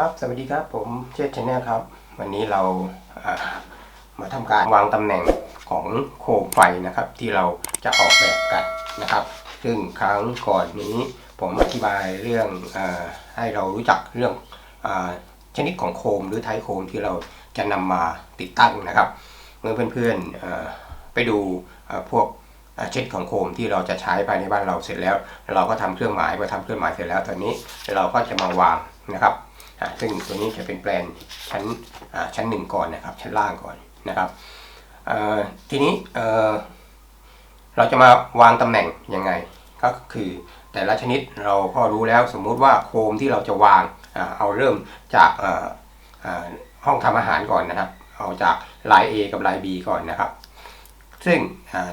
ครับ สวัสดีครับ ผมเชษชแนลครับ วันนี้เราามาทำการวางตำแหน่งของโคมไฟนะครับ ที่เราจะออกแบบกันนะครับ ซึ่งครั้งก่อนนี้ผมอธิบายเรื่องอให้เรารู้จักเรื่องอชนิดของโคมหรือไทโคมที่เราจะนำมาติดตั้งนะครับ เมื่อเพื่อนๆไปดูพวกเช็ดของโคมที่เราจะใช้ภายในบ้านเราเสร็จแล้ว เราก็ทำเครื่องหมายพอทำเครื่องหมายเสร็จแล้วตอนนี้เราก็จะมาวางนะครับ ซึ่งตัวนี้จะเป็นแปลนชั้นชั้นหนึ่งก่อนนะครับ ชั้นล่างก่อนนะครับทีนี้เราจะมาวางตำแหน่งยังไง ก็คือแต่ละชนิดเราก็รู้แล้วสมมุติว่าโคมที่เราจะวางเอาเริ่มจากห้องทำอาหารก่อนนะครับ เอาจากลาย A กับลาย B ก่อนนะครับ ซึ่ง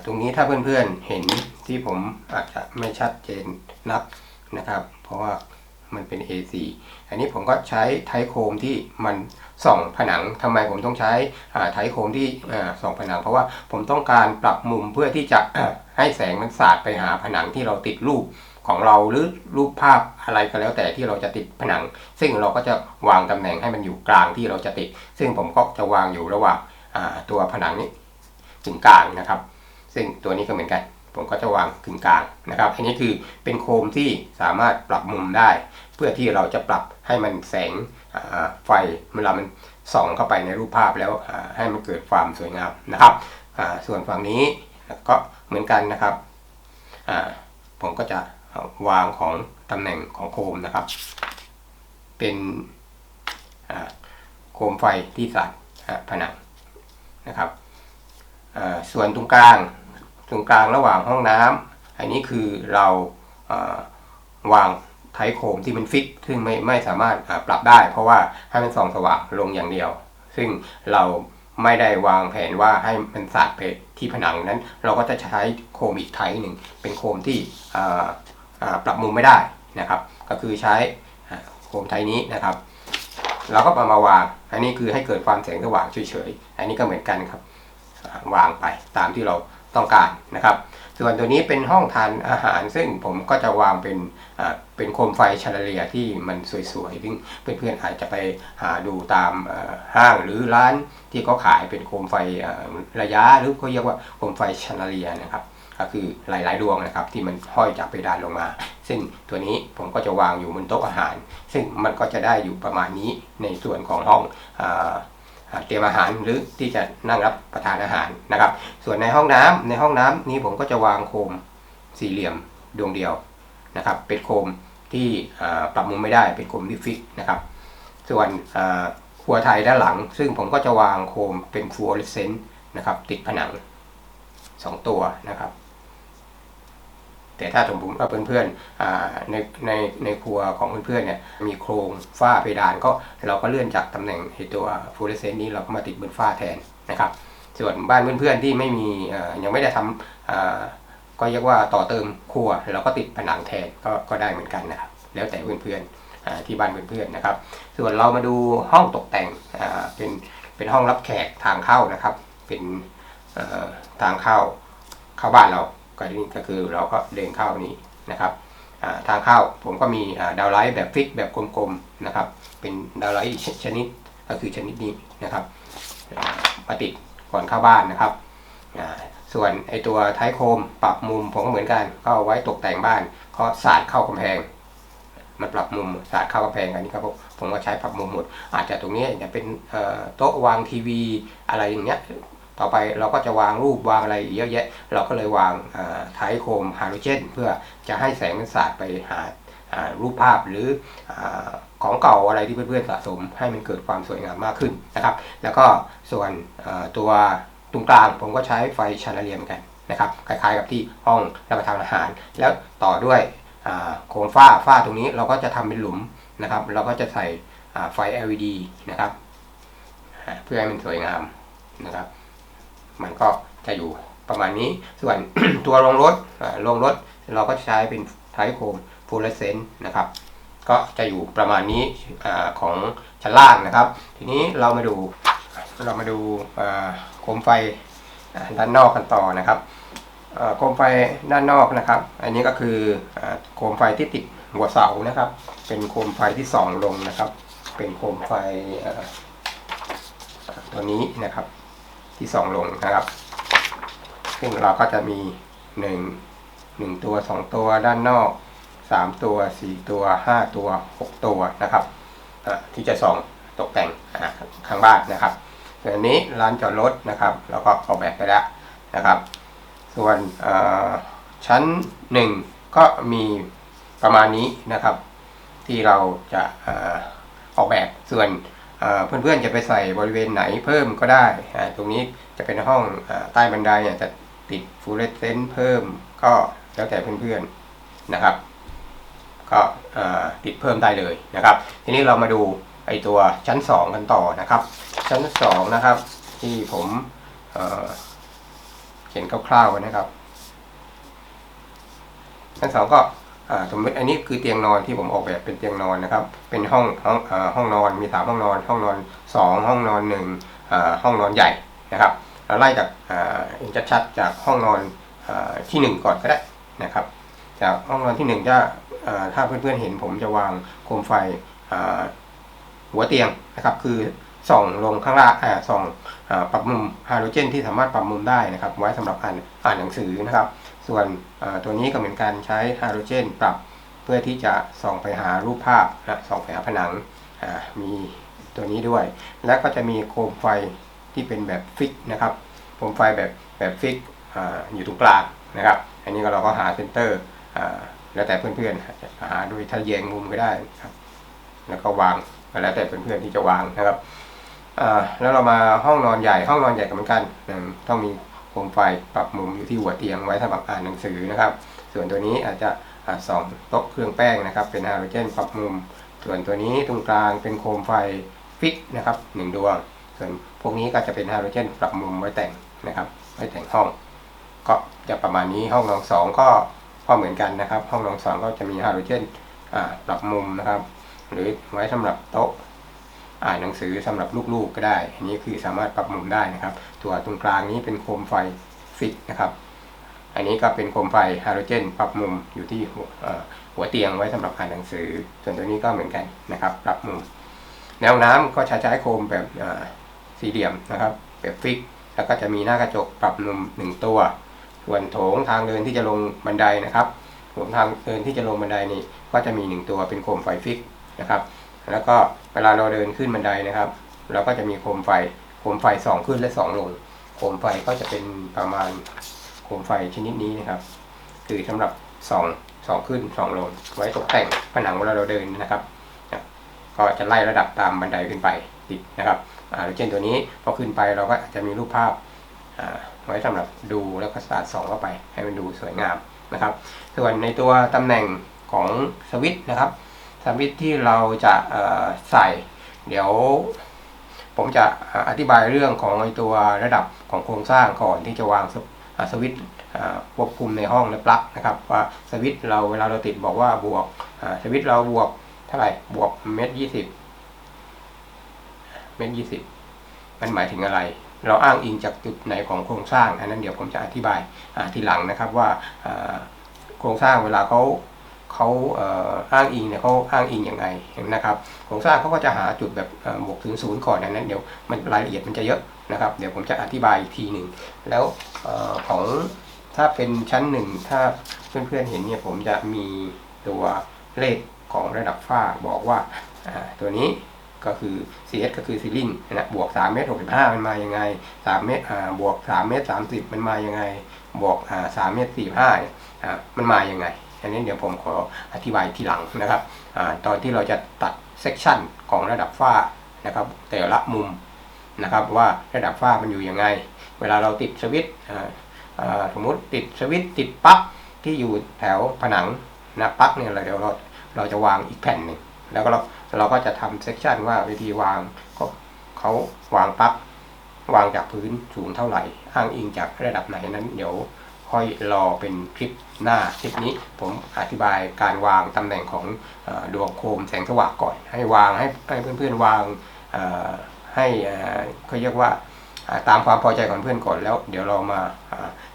ตรงนี้ถ้าเพื่อนๆเห็นที่ผมอาจจะไม่ชัดเจนนักนะครับ เพราะว่า มันเป็น A4 อันนี้ผมก็ใช้ไทโคมที่มันส่องผนังทำไมผมต้องใช้ไทโคมที่ส่องผนัง เพราะว่าผมต้องการปรับมุมเพื่อที่จะให้แสงมันสาดไปหาผนังที่เราติดรูปของเราหรือรูปภาพอะไรก็แล้วแต่ที่เราจะติดผนัง ซึ่งเราก็จะวางตำแหน่งให้มันอยู่กลางที่เราจะติด ซึ่งผมก็จะวางอยู่ระหว่างตัวผนังนี้ถึงกลางนะครับ ซึ่งตัวนี้ก็เหมือนกัน ผมก็จะวางกึ่งกลางนะครับ อันนี้คือเป็นโคมที่สามารถปรับมุมได้ เพื่อที่เราจะปรับให้มันแสงอ่าไฟเวลามันส่องเข้าไปในรูปภาพแล้วให้มันเกิดความสวยงามนะครับส่วนฝั่งนี้ก็เหมือนกันนะครับผมก็จะวางของตำแหน่งของโคมนะครับ เป็นโคมไฟที่สัดอ่าผนังนะครับส่วนตรงกลาง ตรงกลางระหว่างห้องน้ำอันนี้คือเราวางไทโคมที่มันฟิก ซึ่งไม่ไม่สามารถปรับได้ เพราะว่าให้มันส่องสว่างลงอย่างเดียว ซึ่งเราไม่ได้วางแผนว่าให้มันสาดไปที่ผนังนั้น เราก็จะใช้โคมอีกไทหนึ่งเป็นโคมที่ปรับมุมไม่ได้นะครับ ก็คือใช้โคมไทนี้นะครับ เราก็เอามาวาง อันนี้คือให้เกิดความแสงสว่างเฉยๆ อันนี้ก็เหมือนกันครับ วางไปตามที่เรา ต้องการนะครับ ส่วนตัวนี้เป็นห้องทานอาหาร ซึ่งผมก็จะวางเป็นเป็นโคมไฟชาลเลียที่มันสวยๆซึ่งเพื่อนๆอาจจะไปหาดูตามห้างหรือร้านที่เขาขายเป็นโคมไฟระยะหรือเขาเรียกว่าโคมไฟชาลเลียนะครับก็คือหลาย ๆ ดวงนะครับที่มันห้อยจากเพดานลงมา ซึ่งตัวนี้ผมก็จะวางอยู่บนโต๊ะอาหาร ซึ่งมันก็จะได้อยู่ประมาณนี้ในส่วนของห้องอ เตรียมอาหารหรือที่จะนั่งรับประทานอาหารนะครับ ส่วนในห้องน้ำในห้องน้ำนี้ผมก็จะวางโคมสี่เหลี่ยมดวงเดียวนะครับ เป็นโคมที่ปรับมุมไม่ได้เป็นโคมที่ฟิกนะครับ ส่วนครัวไทยด้านหลัง ซึ่งผมก็จะวางโคมเป็นฟลูออเรสเซนต์นะครับ ติดผนังสองตัวนะครับ แต่ถ้าสมมติว่าเพื่อนๆในในในครัวของเพื่อนๆเนี่ยมีโครงฝ้าเพดานก็เราก็เลื่อนจากตำแหน่งไอตัวฟลูออเรสเซนต์นี้เราก็มาติดบนฝ้าแทนนะครับ ส่วนบ้านเพื่อนๆที่ไม่มียังไม่ได้ทำก็เรียกว่าต่อเติมครัวเราก็ติดผนังแทนก็ก็ได้เหมือนกันนะครับแล้วแต่เพื่อนๆที่บ้านเพื่อนๆนะครับ ส่วนเรามาดูห้องตกแต่งเป็นเป็นห้องรับแขกทางเข้านะครับ เป็นทางเข้าเข้าบ้านเรา ก็นี่ก็คือเราก็เดินเข้านี้นะครับทางเข้าผมก็มีดาวไลท์แบบฟิกแบบกลมๆนะครับ เป็นดาวไลท์ชนิดก็คือชนิดนี้นะครับมาติดก่อนเข้าบ้านนะครับ ส่วนไอตัวท้ายโคมปรับมุมผมก็เหมือนกัน ก็เอาไว้ตกแต่งบ้านก็สาดเข้ากำแพง มันปรับมุมสาดเข้ากำแพงอันนี้ครับผมผมก็ใช้ปรับมุมหมด อาจจะตรงนี้จะเป็นโต๊ะวางทีวีอะไรอย่างเงี้ย ต่อไปเราก็จะวางรูปวางอะไรเยอะแยะ เราก็เลยวางไทโคมฮาโลเจน เพื่อจะให้แสงมันสาดไปหารูปภาพหรืออของเก่าอะไรที่เพื่อนๆสะสม ให้มันเกิดความสวยงามมากขึ้นนะครับ แล้วก็ส่วนตัวตรงกลางผมก็ใช้ไฟชาลเลียมกันนะครับคล้ายๆกับที่ห้องรับประทานอาหาร แล้วต่อด้วยโคมฝ้าฝ้าตรงนี้เราก็จะทำเป็นหลุมนะครับ เราก็จะใส่ไฟ LED นะครับ เพื่อให้มันสวยงามนะครับ มันก็จะอยู่ประมาณนี้ ส่วนตัวลงรถอ่าลงรถเราก็ใช้เป็นไทโคมฟลูออเรสเซนต์นะครับ ก็จะอยู่ประมาณนี้อของชั้นล่างนะครับ ทีนี้เรามาดูเรามาดูโคมไฟด้านนอกกันต่อนะครับโคมไฟด้านนอกนะครับ อันนี้ก็คือโคมไฟที่ติดหัวเสานะครับ เป็นโคมไฟที่ส่องลงนะครับ เป็นโคมไฟตัวนี้นะครับ ที่ส่องลงนะครับ ซึ่งเราก็จะมีหนึ่งหนึ่งตัวสองตัวด้านนอกสามตัวสี่ตัวห้าตัวหกตัวนะครับที่จะส่องตกแต่งข้างบ้านนะครับส่วนนี้ลานจอดรถนะครับเราก็ออกแบบไปแล้วนะครับ ส่วนชั้นหนึ่งก็มีประมาณนี้นะครับ ที่เราจะออออกแบบส่วน เพื่อนๆจะไปใส่บริเวณไหนเพิ่มก็ได้ ตรงนี้จะเป็นห้องอใต้บันไดเนี่ยจะติดฟูลเลตเซนต์เพิ่มก็แล้วแต่เพื่อนๆนะครับ ก็ติดเพิ่มได้เลยนะครับ ทีนี้เรามาดูไอตัวชั้น 2 กันต่อนะครับ ชั้น 2 นะครับ ที่ผมเเขียนคร่าวๆไว้นะครับชั้นสองก็ สมมติอันนี้คือเตียงนอนที่ผมออกแบบเป็นเตียงนอนนะครับ เป็นห้องห้องห้องนอนมีสามห้องนอน ห้องนอนสองห้องนอนหนึ่งห้องนอนใหญ่นะครับเราไล่จากอ่าเห็นชัดๆจากห้องนอนอที่หนึ่งก่อนก็ได้นะครับ จากห้องนอนที่หนึ่งจะถ้าเพื่อนๆเห็นผมจะวางโคมไฟหัวเตียงนะครับ คือส่องลงข้างล่างอ่าส่องอปรับมุมฮาโลเจนที่สามารถปรับมุมได้นะครับ ไว้สำหรับอ่านอ่านหนังสือนะครับ ส่วนตัวนี้ก็เหมือนกันใช้ไฮาโลเจนปรับเพื่อที่จะส่องไปหารูปภาพนะส่องไปหาผนังมีตัวนี้ด้วย แล้วก็จะมีโคมไฟที่เป็นแบบฟิกนะครับโคมไฟแบบแบบฟิกออยู่ตรงกลางนะครับ อันนี้ก็เราก็หาเซนเตอร์แล้วแต่เพื่อนๆจะหาโดยทะแยงมุมก็ได้ครับ แล้วก็วางแล้วแต่เพื่อนๆที่จะวางนะครับแล้วเรามาห้องนอนใหญ่ห้องนอนใหญ่ก็เหมือนกันต้องมี โคมไฟปรับมุมอยู่ที่หัวเตียงไว้สำหรับอ่านหนังสือนะครับ ส่วนตัวนี้อาจจะอ่าสองโต๊ะเครื่องแป้งนะครับ เป็นฮาโลเจนปรับมุม ส่วนตัวนี้ตรงกลางเป็นโคมไฟฟิกนะครับหนึ่งดวง ส่วนพวกนี้ก็จะเป็นฮาโลเจนปรับมุมไว้แต่งนะครับไว้แต่งห้อง ก็จะประมาณนี้ห้องนอนสองก็ก็เหมือนกันนะครับ ห้องนอนสองก็จะมีฮาโลเจนปรับมุมนะครับ หรือไว้สำหรับโต๊ะ อ่านหนังสือสำหรับลูกๆก็ได้ อันนี้คือสามารถปรับมุมได้นะครับ ตัวตรงกลางนี้เป็นโคมไฟฟิกนะครับ อันนี้ก็เป็นโคมไฟฮาโลเจน ปรับมุมอยู่ที่หัวเตียงไว้สำหรับอ่านหนังสือ ส่วนตัวนี้ก็เหมือนกันนะครับ ปรับมุม แนวน้ำก็ใช้ใช้โคมแบบสี่เหลี่ยมนะครับแบบฟิก แล้วก็จะมีหน้ากระจกปรับมุมหนึ่งตัว ส่วนโถงทางเดินที่จะลงบันไดนะครับโถงทางเดินที่จะลงบันไดนี่ก็จะมีหนึ่งตัวเป็นโคมไฟฟิกนะครับ แล้วก็ เวลาเราเดินขึ้นบันไดนะครับ เราก็จะมีโคมไฟ โคมไฟสองขึ้นและสองลง โคมไฟก็จะเป็นประมาณโคมไฟชนิดนี้นะครับ คือสำหรับสองสองขึ้นสองลง ไว้ตกแต่งผนังเวลาเราเดินนะครับก็จะไล่ระดับตามบันไดขึ้นไปติดนะครับอ่าเช่นตัวนี้พอขึ้นไปเราก็อาจจะมีรูปภาพอ่าไว้สำหรับดูแล้วก็สาดส่องเข้าไปให้มันดูสวยงามนะครับ ส่วนในตัวตำแหน่งของสวิตช์นะครับ สวิตที่เราจะใส่ เดี๋ยว ผมจะอธิบายเรื่องของไอตัวระดับของโครงสร้างก่อนที่จะวางสสวิตควบคุมในห้องและปลั๊กนะครับว่าสวิตเราเวลาเราติดบอกว่าบวกสวิตเราบวกเท่าไหร่บวกเมตรยี่สิบเมตรยี่สิบมันหมายถึงอะไร เราอ้างอิงจากจุดไหนของโครงสร้างอันนั้นเดี๋ยวผมจะอธิบายทีหลังนะครับว่าโครงสร้างเวลาเขา เขาเอ,อ้างอิงเนี่ยเขาอ้างอิงอยังไงนะครับโครงสร้างเขาก็จะหาจุดแบบบวกถึงศูนย์ก่อนนั้นเดี๋ยวมันรายละเอียดมันจะเยอะนะครับ เดี๋ยวผมจะอธิบายอีกทีหนึ่งแล้วออของถ้าเป็นชั้นหนึ่งถ้าเพื่อนๆเห็นเนี่ยผมจะมีตัวเลขของระดับฝ้าบอกว่าตัวนี้ก็คือ CS ก็คือซีลิงนะบวก3เมตร65 มันมายังไง3เมตรบวก3เมตร30 มันมายังไง บวกอ่า3เมตร45เนี่ยอ่ามันมายังไง อันนี้เดี๋ยวผมขออธิบายทีหลังนะครับอตอนที่เราจะตัดเซกชันของระดับฝ้านะครับ แต่ละมุมนะครับว่าระดับฝ้ามันอยู่ยังไง เวลาเราติดสวิตสมมุติติดสวิตติดปลั๊กที่อยู่แถวผนังนะปลั๊กเนี่ยเราเดี๋ยวเราเราจะวางอีกแผ่นหนึ่งแล้วก็เราเราก็จะทำเซกชันว่าวิธีวางก็เขาวางปลั๊กวางจากพื้นสูงเท่าไหร่ อ้างอิงจากระดับไหนนั้นเดี๋ยว ค่อยรอเป็นคลิปหน้าคลิปนี้ผมอธิบายการวางตำแหน่งของอดวงโคมแสงสว่างก่อน ให้วางให้ให้เพื่อนๆวางให้เขาเรียกว่าตามความพอใจของเพื่อนก่อนแล้ว เดี๋ยวเรามา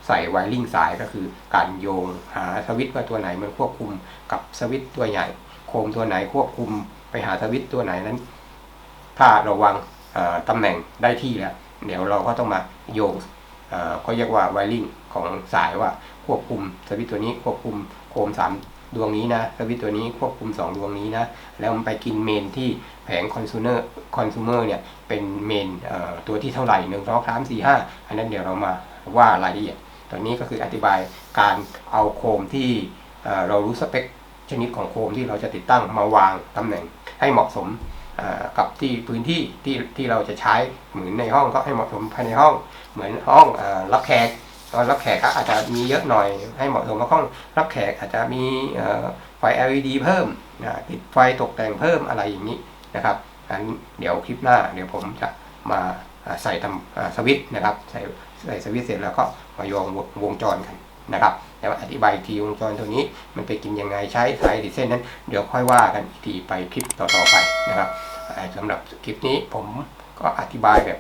ใส่ไวริ่งสายก็คือการโยงหาสวิตว่าตัวไหนมันควบคุมกับสวิตตัวใหญ่ โคมตัวไหนควบคุมไปหาสวิตตัวไหนนั้น ถ้าเราวางตำแหน่งได้ที่แล้ว เดี๋ยวเราก็ต้องมาโยงเอ่อก็เรียกว่าไวริง ของสายว่าควบคุมสวิตตัวนี้ควบคุมโคมสามดวงนี้นะสวิตตัวนี้ควบคุม 2 ดวงนี้นะ แล้วมันไปกินเมนที่แผงคอน sumer คอน sumer เนี่ย เป็นเมนเอ่อตัวที่เท่าไหร่หนึ่งสองสามสี่ห้าอันนั้นเดี๋ยวเรามาว่ารายละเอียดตอนนี้ก็คืออธิบายการเอาโคมที่เอ่อเรารู้สเปคชนิดของโคมที่เราจะติดตั้งมาวางตำแหน่งให้เหมาะสมกับที่พื้นที่ที่ที่เราจะใช้เหมือนในห้องก็ให้เหมาะสมภายในห้อง เหมือนห้องอรับแขก อนรับแขกก็อาจจะมีเยอะหน่อยให้เหมาะสมกับห้องรับแขกอาจจะมีไฟ LED เพิ่มนะติดไฟตกแต่งเพิ่มอะไรอย่างนี้นะครับอันเดี๋ยวคลิปหน้าเดี๋ยวผมจะมาใส่ทำสวิตช์นะครับ ใส่ใส่สวิตช์เสร็จแล้วก็มาโยงวงจรกันนะครับแล้วอธิบายทีวงจรตัวนี้มันไปกินยังไงใช้สายหรือเส้นนั้น เดี๋ยวค่อยว่ากันอีกทีไปคลิปต่อๆไปนะครับอ่าสำหรับคลิปนี้ผม ก็อธิบายแบบ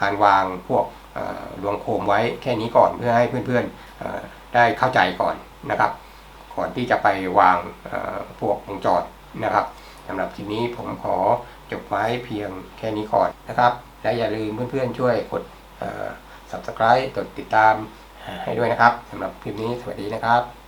การวางพวกเอ่อดวงโคมไว้แค่นี้ก่อนเพื่อให้เพื่อนๆได้เข้าใจก่อนนะครับ ก่อนที่จะไปวางพวกวงจรนะครับสำหรับทีนี้ผมขอจบไว้เพียงแค่นี้ก่อนนะครับ และอย่าลืมเพื่อนๆช่วยกด subscribe กดติดตามให้ด้วยนะครับสำหรับคลิปนี้สวัสดีนะครับ